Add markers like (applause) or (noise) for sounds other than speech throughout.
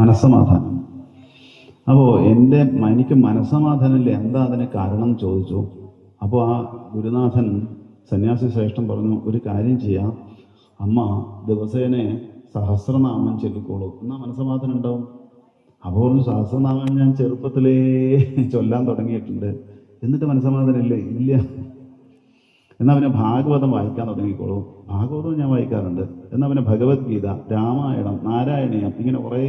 മനസ്സമാധാനം. അപ്പോൾ എന്റെ എനിക്ക് മനസ്സമാധാനമില്ല. എന്താ അതിന് കാരണം ചോദിച്ചു. അപ്പോൾ ആ ഗുരുനാഥൻ സന്യാസി ശ്രേഷ്ഠം പറഞ്ഞു ഒരു കാര്യം ചെയ്യാം. അമ്മ ദിവസേനെ സഹസ്രനാമം ചൊല്ലിക്കോളൂ. എന്നാ മനസ്സമാധാനം ഉണ്ടാവും? അപ്പോൾ പറഞ്ഞു സഹസ്രനാമം ഞാൻ ചെറുപ്പത്തിലേ ചൊല്ലാൻ തുടങ്ങിയിട്ടുണ്ട്. എന്നിട്ട് മനസ്സമാധാനം ഇല്ലേ? ഇല്ല. എന്നാ പിന്നെ ഭാഗവതം വായിക്കാൻ തുടങ്ങിക്കോളൂ. ഭാഗവതം ഞാൻ വായിക്കാറുണ്ട്. എന്നാൽ പിന്നെ ഭഗവത്ഗീത രാമായണം നാരായണീയം ഇങ്ങനെ കുറേ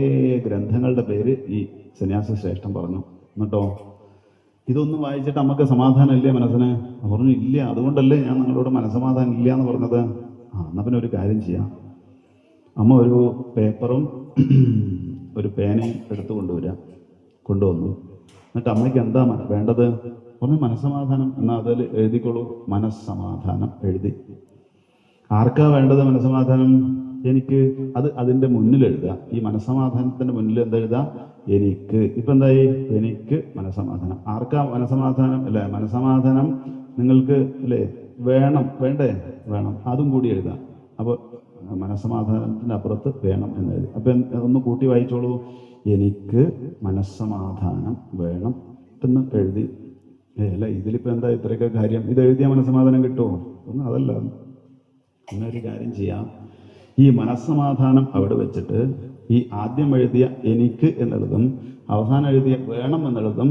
ഗ്രന്ഥങ്ങളുടെ പേര് ഈ സന്യാസ ശ്രേഷ്ഠൻ പറഞ്ഞു. എന്നിട്ടോ? ഇതൊന്നും വായിച്ചിട്ട് നമുക്ക് സമാധാനം ഇല്ലേ മനസ്സിന്? പറഞ്ഞു ഇല്ല. അതുകൊണ്ടല്ലേ ഞാൻ നിങ്ങളോട് മനസ്സമാധാനം ഇല്ല എന്ന് പറഞ്ഞത്. ആ എന്നാ പിന്നെ ഒരു കാര്യം ചെയ്യാം. അമ്മ ഒരു പേപ്പറും (clears throat) ഒരു പേനയും എടുത്തു കൊണ്ടുവരാം. കൊണ്ടുവന്നു. എന്നിട്ട് അമ്മയ്ക്ക് എന്താ വേണ്ടത്? പറഞ്ഞു മനസ്സമാധാനം. എന്നാൽ അതിൽ എഴുതിക്കോളൂ. മനസ്സമാധാനം എഴുതി. ആർക്കാ വേണ്ടത് മനസ്സമാധാനം എനിക്ക് അത് അതിന്റെ മുന്നിൽ എഴുതുക ഈ മനസ്സമാധാനത്തിന്റെ മുന്നിൽ എന്താ എഴുതുക എനിക്ക്. ഇപ്പൊ എന്തായി? എനിക്ക് മനസ്സമാധാനം ആർക്കാ മനസ്സമാധാനം അല്ലേ? മനസ്സമാധാനം നിങ്ങൾക്ക് അല്ലേ? വേണം. വേണ്ടേ? വേണം. അതും കൂടി എഴുതാം. അപ്പോൾ മനസ്സമാധാനത്തിന്റെ അപ്പുറത്ത് വേണം എന്ന് എഴുതി. അപ്പൊ ഒന്ന് കൂട്ടി വായിച്ചോളൂ. എനിക്ക് മനസ്സമാധാനം വേണം എന്ന് എഴുതി. അല്ല ഇതിലിപ്പോ എന്താ ഇത്രയൊക്കെ കാര്യം? ഇത് എഴുതിയ മനസ്സമാധാനം കിട്ടുമോ ഒന്നും അതല്ല. എന്നൊരു കാര്യം ചെയ്യാം. ഈ മനസ്സമാധാനം അവിടെ വെച്ചിട്ട് ഈ ആദ്യം എഴുതിയ എനിക്ക് എന്നുള്ളതും അവസാനം എഴുതിയ വേണം എന്നുള്ളതും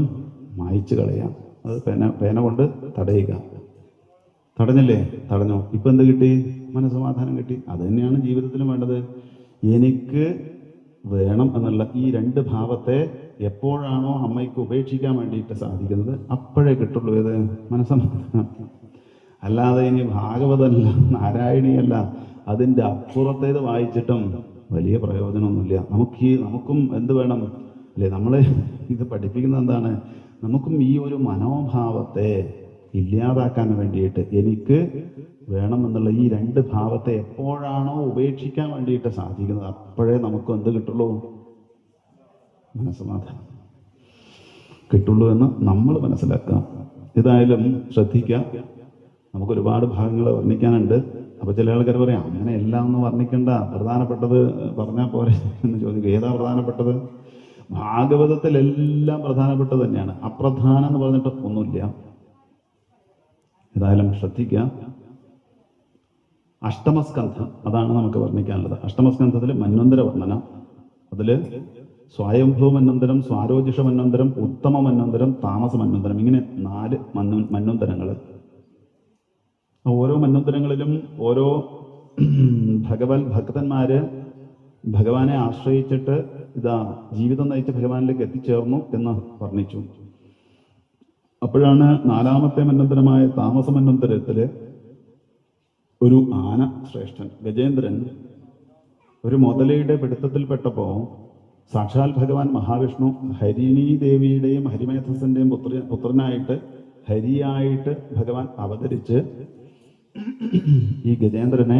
മായ്ച്ചു കളയാം. അത് പേന പേന കൊണ്ട് തടയുക. തടഞ്ഞല്ലേ? തടഞ്ഞോ? ഇപ്പൊ എന്ത് കിട്ടി? മനസ്സമാധാനം കിട്ടി. അത് തന്നെയാണ് ജീവിതത്തിലും വേണ്ടത്. എനിക്ക് വേണം എന്നുള്ള ഈ രണ്ട് ഭാവത്തെ എപ്പോഴാണോ അമ്മയ്ക്ക് ഉപേക്ഷിക്കാൻ വേണ്ടിയിട്ട് സാധിക്കുന്നത് അപ്പോഴേ കിട്ടുള്ളൂ ഏത് മനസ്സമാധാനം. അല്ലാതെ ഇനി ഭാഗവതമല്ല നാരായണിയല്ല അതിന്റെ അപ്പുറത്തേത് വായിച്ചിട്ടും വലിയ പ്രയോജനമൊന്നുമില്ല. നമുക്ക് ഈ നമുക്കും എന്ത് വേണം? അല്ലേ നമ്മൾ ഇത് പഠിപ്പിക്കുന്നത് എന്താണ്? നമുക്കും ഈ ഒരു മനോഭാവത്തെ ഇല്ലാതാക്കാൻ വേണ്ടിയിട്ട് എനിക്ക് വേണമെന്നുള്ള ഈ രണ്ട് ഭാവത്തെ എപ്പോഴാണോ ഉപേക്ഷിക്കാൻ വേണ്ടിയിട്ട് സാധിക്കുന്നത് അപ്പോഴേ നമുക്ക് എന്ത് കിട്ടുള്ളൂ? മനസ്സമാധാനം കിട്ടുള്ളൂ എന്ന് നമ്മൾ മനസ്സിലാക്കുക. ഏതായാലും ശ്രദ്ധിക്കുക. നമുക്ക് ഒരുപാട് ഭാഗങ്ങൾ വർണിക്കാനുണ്ട്. അപ്പോൾ ചില ആൾക്കാർ പറയാം അങ്ങനെ എല്ലാം ഒന്നും വർണിക്കണ്ട. പ്രധാനപ്പെട്ടത് പറഞ്ഞാൽ പോരെ? എന്ന് ചോദിക്കും. ഏതാ പ്രധാനപ്പെട്ടത്? ഭാഗവതത്തിൽ എല്ലാം പ്രധാനപ്പെട്ടത് തന്നെയാണ്. അപ്രധാനം എന്ന് പറഞ്ഞിട്ട് ഒന്നുമില്ല. ഏതായാലും ശ്രദ്ധിക്കുക അഷ്ടമസ്കന്ധം അതാണ് നമുക്ക് വർണിക്കാനുള്ളത്. അഷ്ടമസ്കന്ധത്തിൽ മന്വന്തര വർണന അതിൽ സ്വയംഭൂ മന്വന്തരം സ്വാരോജിഷ മന്വന്തരം ഉത്തമ മന്വന്തരം താമസ മന്വന്തരം ഇങ്ങനെ നാല് മന്നു മന്വന്തരങ്ങൾ ഓരോ മന്വന്തരങ്ങളിലും ഓരോ ഭഗവത് ഭക്തന്മാര് ഭഗവാനെ ആശ്രയിച്ചിട്ട് ഇതാ ജീവിതം നയിച്ച് ഭഗവാനിലേക്ക് എത്തിച്ചേർന്നു എന്ന് വർണിച്ചു. അപ്പോഴാണ് നാലാമത്തെ മന്നന്തരമായ താമസ മന്വന്തരത്തിൽ ഒരു ആന ശ്രേഷ്ഠൻ ഗജേന്ദ്രൻ ഒരു മുതലയുടെ പിടുത്തത്തിൽപ്പെട്ടപ്പോ സാക്ഷാൽ ഭഗവാൻ മഹാവിഷ്ണു ഹരിണി ദേവിയുടെയും ഹരിമേധസിന്റെയും പുത്ര പുത്രനായിട്ട് ഹരിയായിട്ട് ഭഗവാൻ അവതരിച്ച് ഈ ഗജേന്ദ്രനെ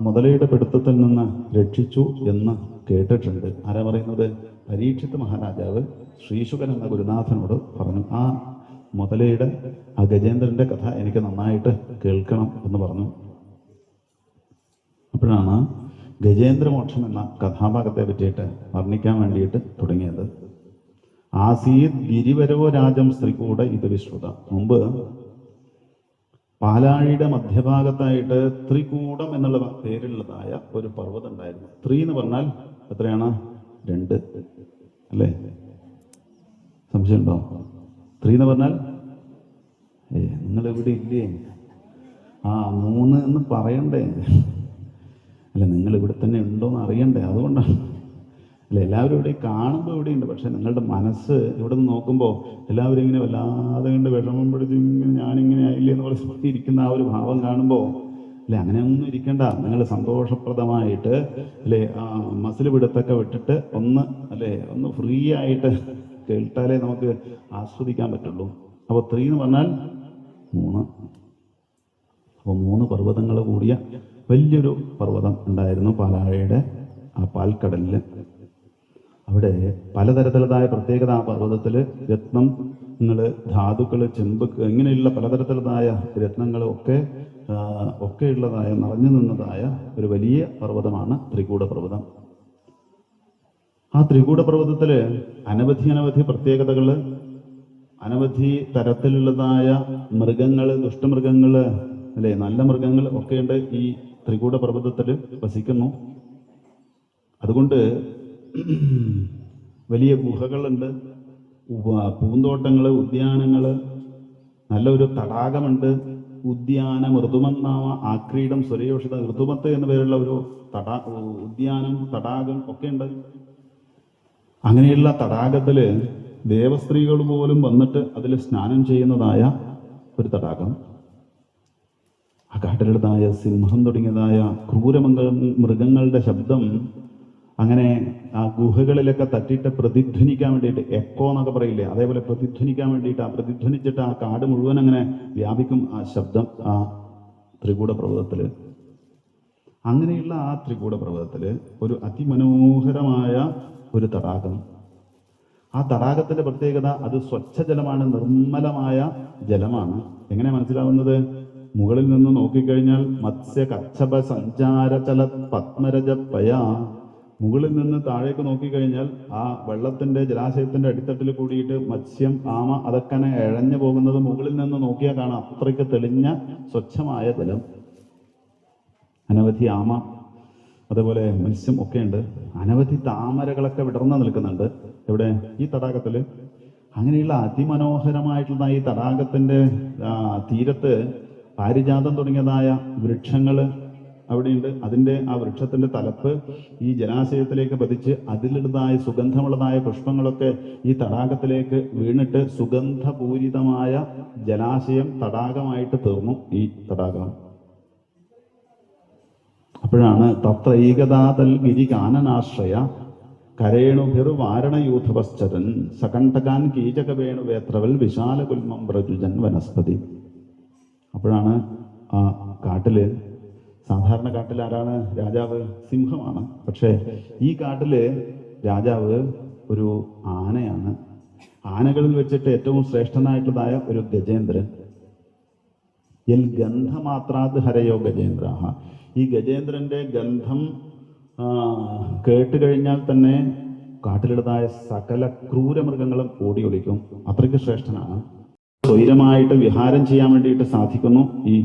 മുതലയുടെ പിടുത്തത്തിൽ നിന്ന് രക്ഷിച്ചു എന്ന് കേട്ടിട്ടുണ്ട്. ആരാ പറയുന്നത്? പരീക്ഷിത് മഹാരാജാവ് ശ്രീശുഖൻ എന്ന ഗുരുനാഥനോട് പറഞ്ഞു ആ മുതലയുടെ ആ ഗജേന്ദ്രന്റെ കഥ എനിക്ക് നന്നായിട്ട് കേൾക്കണം എന്ന് പറഞ്ഞു. അപ്പോഴാണ് ഗജേന്ദ്രമോക്ഷം എന്ന കഥാഭാഗത്തെ പറ്റിയിട്ട് വർണിക്കാൻ വേണ്ടിയിട്ട് തുടങ്ങിയത്. ആസീദ് ഗിരിവരവോ രാജം സ്ത്രീകൂട ഇത് വിശ്രുത. മുമ്പ് പാലാഴിയുടെ മധ്യഭാഗത്തായിട്ട് ത്രികൂടം എന്നുള്ള പേരുള്ളതായ ഒരു പർവതം ഉണ്ടായിരുന്നു ത്രീ എന്ന് പറഞ്ഞാൽ എത്രയാണ്? രണ്ട്. അല്ലേ? സംശയമുണ്ടോ? ത്രീ എന്ന് പറഞ്ഞാൽ? ഏ നിങ്ങൾ ഇവിടെ ഇല്ലേ? ആ മൂന്ന് എന്ന് പറയണ്ടേ? അല്ല നിങ്ങൾ ഇവിടെ തന്നെ ഉണ്ടോ എന്ന് അറിയണ്ടേ? അതുകൊണ്ടാണ്. അല്ല എല്ലാവരും ഇവിടെ കാണുമ്പോൾ ഇവിടെയുണ്ട്. പക്ഷെ നിങ്ങളുടെ മനസ്സ് ഇവിടെ നിന്ന് നോക്കുമ്പോൾ എല്ലാവരും ഇങ്ങനെ വല്ലാതെ കണ്ട് വിഷമം പിടിച്ച് ഇങ്ങനെ ഞാനിങ്ങനെ ആയില്ലേ എന്ന് പറഞ്ഞ് ഇരിക്കുന്ന ആ ഒരു ഭാവം കാണുമ്പോൾ അല്ലെ അങ്ങനെയൊന്നും ഇരിക്കണ്ട. നിങ്ങൾ സന്തോഷപ്രദമായിട്ട് അല്ലെ ആ മസിൽ പിടുത്തൊക്കെ വിട്ടിട്ട് ഒന്ന് അല്ലെ ഒന്ന് ഫ്രീ ആയിട്ട് കേട്ടാലേ നമുക്ക് ആസ്വദിക്കാൻ പറ്റുള്ളൂ. അപ്പോൾ ത്രീ എന്ന് പറഞ്ഞാൽ മൂന്ന്. അപ്പോൾ മൂന്ന് പർവതങ്ങൾ കൂടിയ വലിയൊരു പർവതം ഉണ്ടായിരുന്നു പാലാഴയുടെ ആ പാൽക്കടലിൽ അവിടെ പലതരത്തിലുള്ളതായ പ്രത്യേകത ആ പർവതത്തിൽ രത്നങ്ങൾ ധാതുക്കൾ ചെമ്പ് ഇങ്ങനെയുള്ള പലതരത്തിലുള്ളതായ രത്നങ്ങൾ ഒക്കെ ഒക്കെയുള്ളതായ നിറഞ്ഞു നിന്നതായ ഒരു വലിയ പർവതമാണ് ത്രികൂട പർവതം. ആ ത്രികൂട പർവതത്തിൽ അനവധി അനവധി പ്രത്യേകതകൾ അനവധി തരത്തിലുള്ളതായ മൃഗങ്ങൾ ദുഷ്ടമൃഗങ്ങൾ അല്ലേ നല്ല മൃഗങ്ങൾ ഒക്കെയുണ്ട് ഈ ത്രികൂട പർവതത്തിൽ വസിക്കുന്നു. അതുകൊണ്ട് വലിയ ഗുഹകളുണ്ട്. പൂന്തോട്ടങ്ങൾ ഉദ്യാനങ്ങൾ നല്ലൊരു തടാകമുണ്ട്. ഉദ്യാന മൃദുമന്നാമ ആക്രീഡം സ്വരയോഷിത ഋതുമത്ത് എന്ന പേരുള്ള ഒരു തടാ ഉദ്യാനം തടാകം ഒക്കെ ഉണ്ട് അങ്ങനെയുള്ള തടാകത്തിൽ ദേവസ്ത്രീകൾ പോലും വന്നിട്ട് അതിൽ സ്നാനം ചെയ്യുന്നതായ ഒരു തടാകം. ആ കാട്ടിലുള്ളതായ സിംഹം തുടങ്ങിയതായ ക്രൂരമംഗ മൃഗങ്ങളുടെ ശബ്ദം അങ്ങനെ ആ ഗുഹകളിലൊക്കെ തട്ടിയിട്ട് പ്രതിധ്വനിക്കാൻ വേണ്ടിയിട്ട് എക്കോ എന്നൊക്കെ പറയില്ലേ? അതേപോലെ പ്രതിധ്വനിക്കാൻ വേണ്ടിയിട്ട് ആ പ്രതിധ്വനിച്ചിട്ട് ആ കാട് മുഴുവൻ അങ്ങനെ വ്യാപിക്കും ആ ശബ്ദം ആ ത്രികൂട പർവതത്തിൽ. അങ്ങനെയുള്ള ആ ത്രികൂട പർവതത്തിൽ ഒരു അതിമനോഹരമായ ഒരു തടാകം. ആ തടാകത്തിന്റെ പ്രത്യേകത അത് സ്വച്ഛജലമാണ് നിർമ്മലമായ ജലമാണ്. എങ്ങനെ മനസ്സിലാവുന്നത്? മുകളിൽ നിന്ന് നോക്കിക്കഴിഞ്ഞാൽ മത്സ്യ കച്ചപ സഞ്ചാരചല പത്മരജ പയ മുകളിൽ നിന്ന് താഴേക്ക് നോക്കിക്കഴിഞ്ഞാൽ ആ വെള്ളത്തിന്റെ ജലാശയത്തിന്റെ അടിത്തട്ടിൽ കൂടിയിട്ട് മത്സ്യം ആമ അതൊക്കെ ഇഴഞ്ഞു പോകുന്നത് മുകളിൽ നിന്ന് നോക്കിയാൽ കാണാം. അത്രയ്ക്ക് തെളിഞ്ഞ സ്വച്ഛമായ ജലം. അനവധി ആമ അതുപോലെ മത്സ്യം ഒക്കെ ഉണ്ട്. അനവധി താമരകളൊക്കെ വിടർന്നു നിൽക്കുന്നുണ്ട് ഇവിടെ ഈ തടാകത്തിൽ. അങ്ങനെയുള്ള അതിമനോഹരമായിട്ടുള്ള ഈ തടാകത്തിന്റെ ആ, തീരത്ത് പാരിജാതം തുടങ്ങിയതായ വൃക്ഷങ്ങൾ അവിടെയുണ്ട്. അതിന്റെ ആ വൃക്ഷത്തിന്റെ തലപ്പ് ഈ ജലാശയത്തിലേക്ക് പതിച്ച് അതിലുള്ളതായ സുഗന്ധമുള്ളതായ പുഷ്പങ്ങളൊക്കെ ഈ തടാകത്തിലേക്ക് വീണിട്ട് സുഗന്ധപൂരിതമായ ജലാശയം തടാകമായിട്ട് തീർന്നു ഈ തടാകം അപ്പോഴാണ് തത്ര ഏകതാതൽ ഗിരികാനനാശ്രയ കരേണുഭിർ വാരണയൂഥപശ്ചരൻ സകണ്ഠകാൻ കീചകവേണു വേത്രവൽ വിശാലകുൽമം പ്രജുജൻ വനസ്പതി. അപ്പോഴാണ് ആ കാട്ടിൽ സാധാരണ കാട്ടിൽ ആരാണ്? രാജാവ് സിംഹമാണ്. പക്ഷേ ഈ കാട്ടിൽ രാജാവ് ഒരു ആനയാണ്. ആനകളിൽ വെച്ചിട്ട് ഏറ്റവും ശ്രേഷ്ഠനായിട്ടുള്ളതായ ഒരു ഗജേന്ദ്രൻ. എൽ ഗന്ധമാത്രാത് ഹരയോ ഗജേന്ദ്ര ഈ ഗജേന്ദ്രന്റെ ഗന്ധം കേട്ട് കഴിഞ്ഞാൽ തന്നെ കാട്ടിലുള്ളതായ സകല ക്രൂരമൃഗങ്ങളും ഓടി ഒളിക്കും. അത്രയ്ക്ക് ശ്രേഷ്ഠനാണ്. സ്വൈരമായിട്ട് വിഹാരം ചെയ്യാൻ വേണ്ടിയിട്ട് സാധിക്കുന്നു ഈ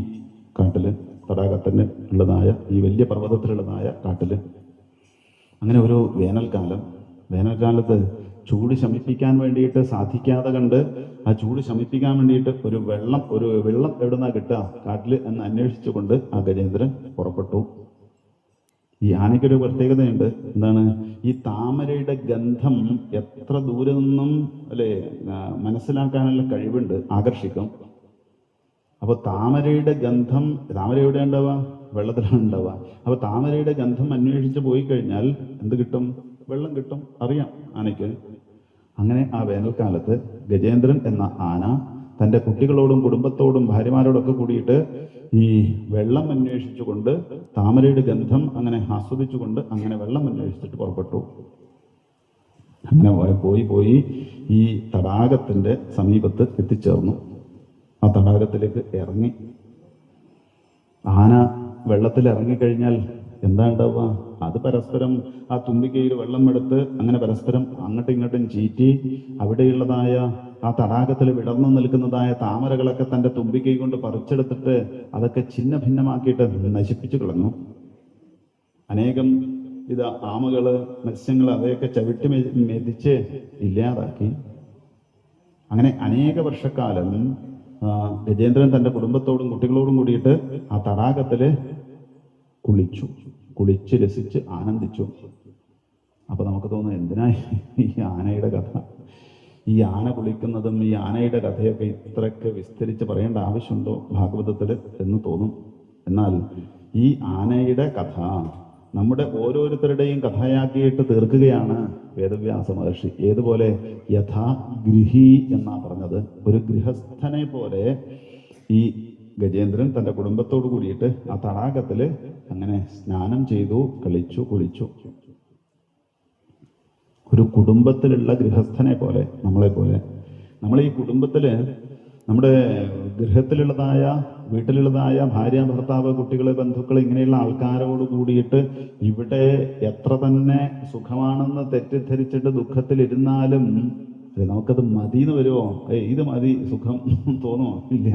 കാട്ടിൽ. തടാകത്തിന് ഉള്ളതായ ഈ വലിയ പർവതത്തിലുള്ളതായ കാട്ടിൽ അങ്ങനെ ഒരു വേനൽക്കാലം. വേനൽക്കാലത്ത് ചൂട് ശമിപ്പിക്കാൻ വേണ്ടിയിട്ട് സാധിക്കാതെ കണ്ട് ആ ചൂട് ശമിപ്പിക്കാൻ വേണ്ടിയിട്ട് ഒരു വെള്ളം ഒരു വെള്ളം എവിടുന്നാ കിട്ടുക? കാട്ടിൽ എന്ന് അന്വേഷിച്ചുകൊണ്ട് ആ ഗജേന്ദ്രൻ പുറപ്പെട്ടു. ഈ ആനയ്ക്കൊരു പ്രത്യേകതയുണ്ട്. എന്താണ്? ഈ താമരയുടെ ഗന്ധം എത്ര ദൂരെ നിന്നും അല്ലെ മനസ്സിലാക്കാനുള്ള കഴിവുണ്ട് ആകർഷിക്കും. അപ്പൊ താമരയുടെ ഗന്ധം താമര എവിടെ ഉണ്ടാവുക? വെള്ളത്തിലാണ് ഉണ്ടാവുക. അപ്പൊ താമരയുടെ ഗന്ധം അന്വേഷിച്ച് പോയി കഴിഞ്ഞാൽ എന്ത് കിട്ടും? വെള്ളം കിട്ടും. അറിയാം ആനയ്ക്ക്. അങ്ങനെ ആ വേനൽക്കാലത്ത് ഗജേന്ദ്രൻ എന്ന ആന തന്റെ കുട്ടികളോടും കുടുംബത്തോടും ഭാര്യമാരോടൊക്കെ കൂടിയിട്ട് ഈ വെള്ളം അന്വേഷിച്ചുകൊണ്ട് താമരയുടെ ഗന്ധം അങ്ങനെ ആസ്വദിച്ചുകൊണ്ട് അങ്ങനെ വെള്ളം അന്വേഷിച്ചിട്ട് പുറപ്പെട്ടു. അങ്ങനെ പോയി- പോയി ഈ തടാകത്തിന്റെ സമീപത്ത് എത്തിച്ചേർന്നു. ആ തടാകത്തിലേക്ക് ഇറങ്ങി. ആന വെള്ളത്തിൽ ഇറങ്ങിക്കഴിഞ്ഞാൽ എന്താ ഉണ്ടാവുക? അത് പരസ്പരം ആ തുമ്പിക്കയിൽ വെള്ളം എടുത്ത് അങ്ങനെ പരസ്പരം അങ്ങോട്ടും ഇങ്ങോട്ടും ചീറ്റി അവിടെയുള്ളതായ ആ തടാകത്തിൽ വിടർന്നു നിൽക്കുന്നതായ താമരകളൊക്കെ തന്റെ തുമ്പിക്കൈ കൊണ്ട് പറിച്ചെടുത്തിട്ട് അതൊക്കെ ഛിന്ന ഭിന്നമാക്കിയിട്ട് നശിപ്പിച്ചു കളഞ്ഞു. അനേകം ഇത് ആമകൾ മത്സ്യങ്ങൾ അവയൊക്കെ ചവിട്ടി മെതിച്ച് ഇല്ലാതാക്കി. അങ്ങനെ അനേക വർഷക്കാലം ഗജേന്ദ്രൻ തന്റെ കുടുംബത്തോടും കുട്ടികളോടും കൂടിയിട്ട് ആ തടാകത്തിൽ കുളിച്ചു. കുളിച്ച് രസിച്ച് ആനന്ദിച്ചു. അപ്പൊ നമുക്ക് തോന്നും എന്തിനാ ഈ ആനയുടെ കഥ? ഈ ആന കുളിക്കുന്നതും ഈ ആനയുടെ കഥയൊക്കെ ഇത്രയൊക്കെ വിസ്തരിച്ച് പറയേണ്ട ആവശ്യമുണ്ടോ ഭാഗവതത്തിൽ എന്ന് തോന്നും. എന്നാൽ ഈ ആനയുടെ കഥ നമ്മുടെ ഓരോരുത്തരുടെയും കഥയാക്കിയിട്ട് തീർക്കുകയാണ് വേദവ്യാസ മഹർഷി ഏതുപോലെ? യഥാ ഗൃഹി എന്നാ പറഞ്ഞത്. ഒരു ഗൃഹസ്ഥനെ പോലെ ഈ ഗജേന്ദ്രൻ തന്റെ കുടുംബത്തോട് കൂടിയിട്ട് ആ തടാകത്തിൽ അങ്ങനെ സ്നാനം ചെയ്തു കളിച്ചു കുളിച്ചു. ഒരു കുടുംബത്തിലുള്ള ഗൃഹസ്ഥനെ പോലെ നമ്മളെ പോലെ. നമ്മൾ ഈ കുടുംബത്തിൽ നമ്മുടെ ഗൃഹത്തിലുള്ളതായ വീട്ടിലുള്ളതായ ഭാര്യ ഭർത്താവ് കുട്ടികൾ ബന്ധുക്കൾ ഇങ്ങനെയുള്ള ആൾക്കാരോട് കൂടിയിട്ട് ഇവിടെ എത്ര തന്നെ സുഖമാണെന്ന് തെറ്റിദ്ധരിച്ചിട്ട് ദുഃഖത്തിലിരുന്നാലും അല്ലെ നമുക്കത് മതി എന്ന് വരുമോ? ഏ ഇത് മതി സുഖം (laughs) തോന്നുമോ? ഇല്ല.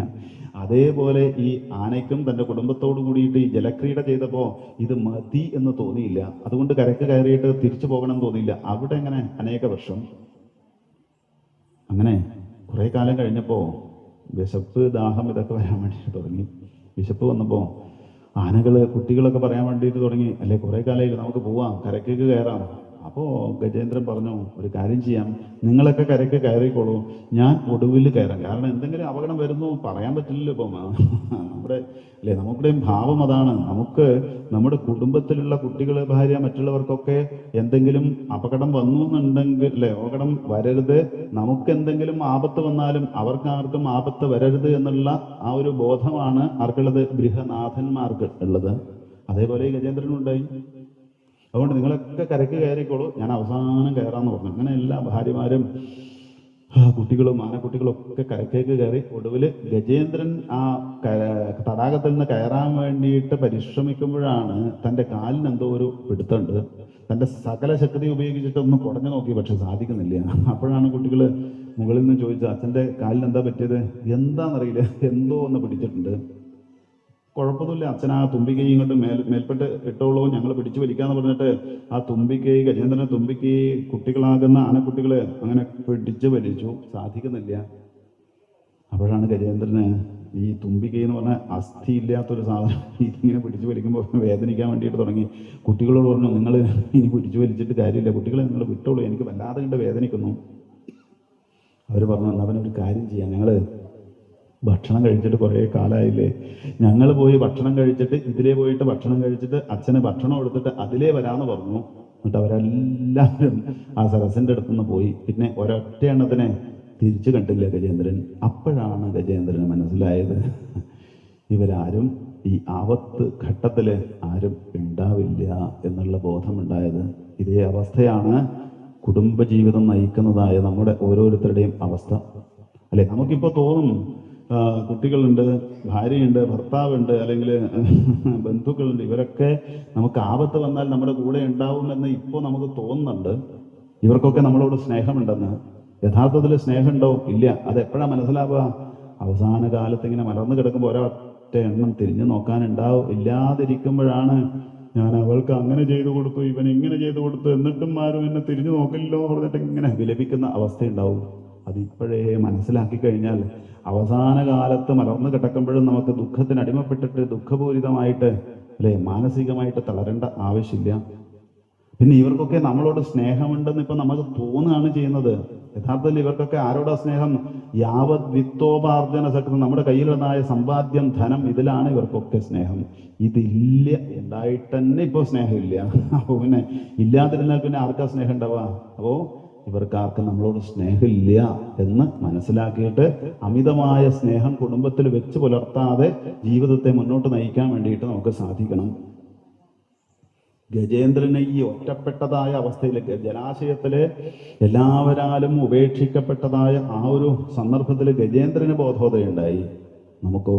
അതേപോലെ ഈ ആനയ്ക്കും തന്റെ കുടുംബത്തോട് കൂടിയിട്ട് ഈ ജലക്രീഡ ചെയ്തപ്പോൾ ഇത് മതി എന്ന് തോന്നിയില്ല. അതുകൊണ്ട് കരക്ക് കയറിയിട്ട് തിരിച്ചു പോകണം തോന്നിയില്ല. അവിടെ എങ്ങനെ അനേക വർഷം? അങ്ങനെ കുറേ കാലം കഴിഞ്ഞപ്പോ വിശപ്പ് ദാഹം ഇതൊക്കെ വരാൻ വേണ്ടിയിട്ട് തുടങ്ങി. വിശപ്പ് വന്നപ്പോൾ ആനകൾ കുട്ടികളൊക്കെ പറയാൻ വേണ്ടിയിട്ട് തുടങ്ങി. അല്ലെ കുറേ കാലമായി നമുക്ക് പോവാം കരക്കേക്ക് കയറാം. അപ്പോ ഗജേന്ദ്രൻ പറഞ്ഞു ഒരു കാര്യം ചെയ്യാം. നിങ്ങളൊക്കെ കരയ്ക്ക് കയറിക്കോളൂ. ഞാൻ ഒടുവിൽ കയറാം. കാരണം എന്തെങ്കിലും അപകടം വരുന്നു പറയാൻ പറ്റില്ലല്ലോ ഇപ്പം. നമ്മുടെ അല്ലേ നമുക്കുടെയും ഭാവം അതാണ്. നമുക്ക് നമ്മുടെ കുടുംബത്തിലുള്ള കുട്ടികൾ ഭാര്യ മറ്റുള്ളവർക്കൊക്കെ എന്തെങ്കിലും അപകടം വന്നു എന്നുണ്ടെങ്കിൽ അല്ലെ അപകടം വരരുത്. നമുക്ക് എന്തെങ്കിലും ആപത്ത് വന്നാലും അവർക്ക് ആർക്കും ആപത്ത് വരരുത് എന്നുള്ള ആ ഒരു ബോധമാണ് ആർക്കുള്ളത്? ഗൃഹനാഥന്മാർക്ക് ഉള്ളത്. അതേപോലെ ഗജേന്ദ്രനുണ്ടായി അതുകൊണ്ട് നിങ്ങളൊക്കെ കരക്ക് കയറിക്കോളൂ. ഞാൻ അവസാനം കയറാന്ന് പറഞ്ഞു. അങ്ങനെ എല്ലാ ഭാര്യമാരും കുട്ടികളും ആനക്കുട്ടികളും ഒക്കെ കരക്കേക്ക് കയറി ഒടുവിൽ ഗജേന്ദ്രൻ ആ തടാകത്തിൽ നിന്ന് കയറാൻ വേണ്ടിയിട്ട് പരിശ്രമിക്കുമ്പോഴാണ് തന്റെ കാലിന് എന്തോ ഒരു പിടുത്തുണ്ട് തന്റെ സകല ശക്തി ഉപയോഗിച്ചിട്ട് ഒന്ന് കുടഞ്ഞു നോക്കി പക്ഷെ സാധിക്കുന്നില്ല. അപ്പോഴാണ് കുട്ടികൾ മുകളിൽ നിന്ന് ചോദിച്ചത് അച്ഛന്റെ കാലിന് എന്താ പറ്റിയത്? എന്താണെന്നറിയില്ല എന്തോ ഒന്ന് പിടിച്ചിട്ടുണ്ട്. കുഴപ്പമൊന്നുമില്ല. അച്ഛനാ തുമ്പിക്കൈ ഇങ്ങോട്ട് മേൽ മേൽപ്പെട്ട് ഇട്ടോളൂ. ഞങ്ങൾ പിടിച്ചു വലിക്കാന്ന് പറഞ്ഞിട്ട് ആ തുമ്പിക്കൈ ഗജേന്ദ്രനെ തുമ്പിക്കൈ കുട്ടികളാകുന്ന ആനക്കുട്ടികൾ അങ്ങനെ പിടിച്ചു വലിച്ചു. സാധിക്കുന്നില്ല. അപ്പോഴാണ് ഗജേന്ദ്രന് ഈ തുമ്പിക്കൈ എന്ന് പറഞ്ഞ അസ്ഥി ഇല്ലാത്തൊരു സാധനം ഇങ്ങനെ പിടിച്ചു വലിക്കുമ്പോൾ വേദനിക്കാൻ വേണ്ടിയിട്ട് തുടങ്ങി. കുട്ടികളോട് പറഞ്ഞു നിങ്ങൾ ഇനി പിടിച്ചു വലിച്ചിട്ട് കാര്യമില്ല. കുട്ടികളെ നിങ്ങൾ വിട്ടോളൂ. എനിക്ക് വല്ലാതെ കണ്ട് വേദനിക്കുന്നു. അവർ പറഞ്ഞു "എന്നാ അവനൊരു കാര്യം ചെയ്യാം. ഞങ്ങൾ ഭക്ഷണം കഴിച്ചിട്ട് കുറേ കാലമായില്ലേ ഞങ്ങൾ പോയി ഭക്ഷണം കഴിച്ചിട്ട് ഇതിലേ പോയിട്ട് ഭക്ഷണം കഴിച്ചിട്ട് അച്ഛന് ഭക്ഷണം കൊടുത്തിട്ട് അതിലേ വരാന്ന് പറഞ്ഞു. എന്നിട്ട് അവരെല്ലാവരും ആ സരസിന്റെ അടുത്തുനിന്ന് പോയി. പിന്നെ ഒരൊറ്റ എണ്ണത്തിനെ തിരിച്ചു കണ്ടില്ല ഗജേന്ദ്രൻ. അപ്പോഴാണ് ഗജേന്ദ്രന് മനസ്സിലായത്. ഇവരാരും ഈ ആപത്ത് ഘട്ടത്തിൽ ആരും ഉണ്ടാവില്ല എന്നുള്ള ബോധമുണ്ടായത്. ഇതേ അവസ്ഥയാണ് കുടുംബജീവിതം നയിക്കുന്നതായ നമ്മുടെ ഓരോരുത്തരുടെയും അവസ്ഥ. അല്ലെ? നമുക്കിപ്പോ തോന്നും കുട്ടികളുണ്ട് ഭാര്യയുണ്ട് ഭർത്താവുണ്ട് അല്ലെങ്കിൽ ബന്ധുക്കളുണ്ട്. ഇവരൊക്കെ നമുക്ക് ആപത്ത് വന്നാൽ നമ്മുടെ കൂടെ ഉണ്ടാവുമെന്ന് ഇപ്പോൾ നമുക്ക് തോന്നുന്നുണ്ട്. ഇവർക്കൊക്കെ നമ്മളോട് സ്നേഹമുണ്ടെന്ന്. യഥാർത്ഥത്തിൽ സ്നേഹമുണ്ടോ? ഇല്ല. അത് എപ്പോഴാ മനസ്സിലാവുക? അവസാന കാലത്ത് ഇങ്ങനെ മലർന്നു കിടക്കുമ്പോൾ ഒരൊറ്റ എണ്ണം തിരിഞ്ഞു നോക്കാനുണ്ടാവും. ഇല്ലാതിരിക്കുമ്പോഴാണ് ഞാൻ അവൾക്ക് അങ്ങനെ ചെയ്തു കൊടുത്തു ഇവൻ ഇങ്ങനെ ചെയ്തു കൊടുത്തു എന്നിട്ടും ആരും എന്നെ തിരിഞ്ഞു നോക്കില്ലല്ലോ പറഞ്ഞിട്ട് ഇങ്ങനെ വിലപിക്കുന്ന അവസ്ഥയുണ്ടാവും. അതിപ്പോഴേ മനസ്സിലാക്കി കഴിഞ്ഞാൽ അവസാന കാലത്ത് മലർന്നു കിടക്കുമ്പോഴും നമുക്ക് ദുഃഖത്തിന് അടിമപ്പെട്ടിട്ട് ദുഃഖപൂരിതമായിട്ട് അല്ലെ മാനസികമായിട്ട് തളരേണ്ട ആവശ്യമില്ല. പിന്നെ ഇവർക്കൊക്കെ നമ്മളോട് സ്നേഹമുണ്ടെന്ന് ഇപ്പൊ നമുക്ക് തോന്നുകയാണ് ചെയ്യുന്നത്. യഥാർത്ഥത്തിൽ ഇവർക്കൊക്കെ ആരോടാ സ്നേഹം? യാവത് വിത്തോപാർജന ശക്തി നമ്മുടെ കയ്യിലുള്ളതായ സമ്പാദ്യം ധനം ഇതിലാണ് ഇവർക്കൊക്കെ സ്നേഹം. ഇതില്ല ഉണ്ടായിട്ട് തന്നെ ഇപ്പൊ സ്നേഹമില്ല. അപ്പൊ പിന്നെ ഇല്ലാതിരുന്നാൽ പിന്നെ ആർക്കാ സ്നേഹം ഉണ്ടാവുക? അപ്പോ ഇവർക്ക് ആർക്കും നമ്മളോട് സ്നേഹമില്ല എന്ന് മനസ്സിലാക്കിയിട്ട് അമിതമായ സ്നേഹം കുടുംബത്തിൽ വെച്ച് പുലർത്താതെ ജീവിതത്തെ മുന്നോട്ട് നയിക്കാൻ വേണ്ടിയിട്ട് നമുക്ക് സാധിക്കണം. ഗജേന്ദ്രനെ ഈ ഒറ്റപ്പെട്ടതായ അവസ്ഥയിൽ ജലാശയത്തിലെ എല്ലാവരാലും ഉപേക്ഷിക്കപ്പെട്ടതായ ആ ഒരു സന്ദർഭത്തിൽ ഗജേന്ദ്രന് ബോധോദയുണ്ടായി നമുക്കോ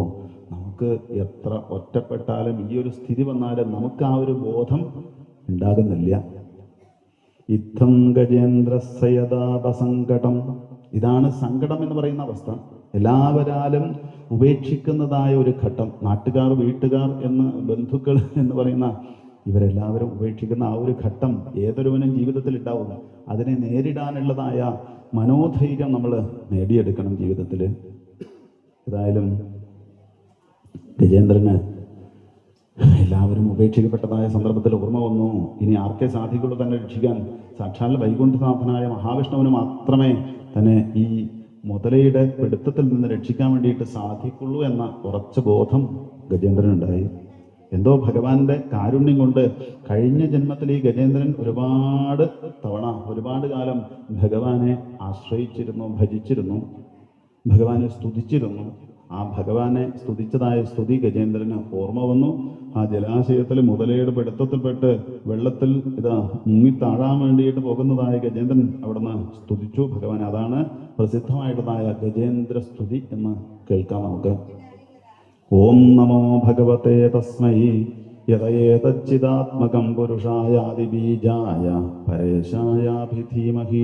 നമുക്ക് എത്ര ഒറ്റപ്പെട്ടാലും ഈ ഒരു സ്ഥിതി വന്നാലും നമുക്ക് ആ ഒരു ബോധം ഉണ്ടാകുന്നില്ല. ഇത്തം ഗജേന്ദ്രസയതാപസങ്കടം ഇതാണ് സങ്കടം എന്ന് പറയുന്ന അവസ്ഥ. എല്ലാവരാലും ഉപേക്ഷിക്കുന്നതായ ഒരു ഘട്ടം. നാട്ടുകാർ വീട്ടുകാർ എന്ന് ബന്ധുക്കൾ എന്ന് പറയുന്ന ഇവരെല്ലാവരും ഉപേക്ഷിക്കുന്ന ആ ഒരു ഘട്ടം ഏതൊരുവനും ജീവിതത്തിൽ ഉണ്ടാവും അതിനെ നേരിടാനുള്ളതായ മനോധൈര്യം നമ്മൾ നേടിയെടുക്കണം ജീവിതത്തിൽ. ഏതായാലും ഗജേന്ദ്രന് എല്ലാവരും ഉപേക്ഷിക്കപ്പെട്ടതായ സന്ദർഭത്തിൽ ഓർമ്മ വന്നു. ഇനി ആർക്കേ സാധിക്കുള്ളൂ തന്നെ രക്ഷിക്കാൻ. സാക്ഷാൽ വൈകുണ്ഠനാഥനായ മഹാവിഷ്ണുവിന് മാത്രമേ തന്നെ ഈ മുതലയുടെ പിടുത്തത്തിൽ നിന്ന് രക്ഷിക്കാൻ വേണ്ടിയിട്ട് സാധിക്കുള്ളൂ എന്ന ഉറച്ച ബോധം ഗജേന്ദ്രനുണ്ടായി. എന്തോ ഭഗവാന്റെ കാരുണ്യം കൊണ്ട് കഴിഞ്ഞ ജന്മത്തിൽ ഈ ഗജേന്ദ്രൻ ഒരുപാട് തവണ ഒരുപാട് കാലം ഭഗവാനെ ആശ്രയിച്ചിരുന്നു ഭജിച്ചിരുന്നു ഭഗവാനെ സ്തുതിച്ചിരുന്നു. ആ ഭഗവാനെ സ്തുതിച്ചതായ സ്തുതി ഗജേന്ദ്രന് ഓർമ്മ വന്നു. ആ ജലാശയത്തിൽ മുതലയുടെ പിടുത്തത്തിൽപ്പെട്ട് വെള്ളത്തിൽ ഇതാ മുങ്ങി താഴാൻ വേണ്ടിയിട്ട് പോകുന്നതായ ഗജേന്ദ്രൻ അവിടുന്ന് സ്തുതിച്ചു. ഭഗവാൻ അതാണ് പ്രസിദ്ധമായിട്ടുള്ളതായ ഗജേന്ദ്ര സ്തുതി എന്ന് കേൾക്കാം നമുക്ക്. ഓം നമോ ഭഗവത്തെ തസ്മൈ. യഥയേതച്ചിതാത്മകം പുരുഷായാദിബീജായ പരേശായാഭിധീമഹി.